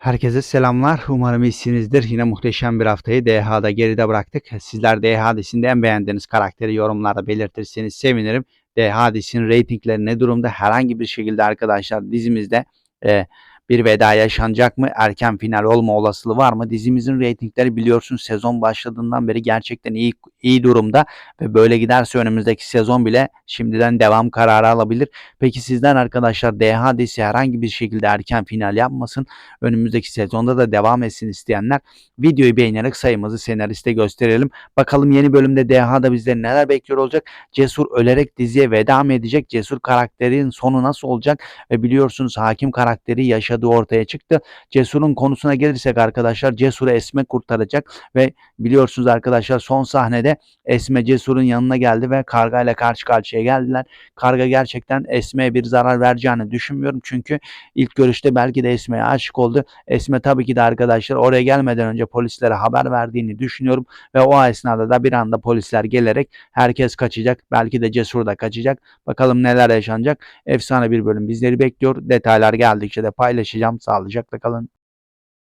Herkese selamlar. Umarım iyisinizdir. Yine muhteşem bir haftayı DH'da geride bıraktık. Sizler DH dizisinde en beğendiğiniz karakteri yorumlarda belirtirseniz sevinirim. DH dizisinin reytingleri ne durumda? Herhangi bir şekilde arkadaşlar dizimizde e, bir veda yaşanacak mı? Erken final olma olasılığı var mı? Dizimizin reytingleri biliyorsunuz sezon başladığından beri gerçekten iyi iyi durumda ve böyle giderse önümüzdeki sezon bile şimdiden devam kararı alabilir. Peki sizden arkadaşlar DH dizisi herhangi bir şekilde erken final yapmasın önümüzdeki sezonda da devam etsin isteyenler videoyu beğenerek sayımızı senariste gösterelim. Bakalım yeni bölümde DH'da bizleri neler bekliyor olacak? Cesur ölerek diziye veda mı edecek? Cesur karakterin sonu nasıl olacak? Ve biliyorsunuz hakim karakteri yaşadığı ortaya çıktı. Cesur'un konusuna gelirsek arkadaşlar Cesur'u Esme kurtaracak ve biliyorsunuz arkadaşlar son sahnede Esme Cesur'un yanına geldi ve Karga ile karşı karşıya geldiler. Karga gerçekten Esme'ye bir zarar vereceğini düşünmüyorum. Çünkü ilk görüşte belki de Esme'ye aşık oldu. Esme tabii ki de arkadaşlar oraya gelmeden önce polislere haber verdiğini düşünüyorum. Ve o esnada da bir anda polisler gelerek herkes kaçacak. Belki de Cesur da kaçacak. Bakalım neler yaşanacak. Efsane bir bölüm bizleri bekliyor. Detaylar geldikçe de paylaşacağım. Sağlıcakla kalın.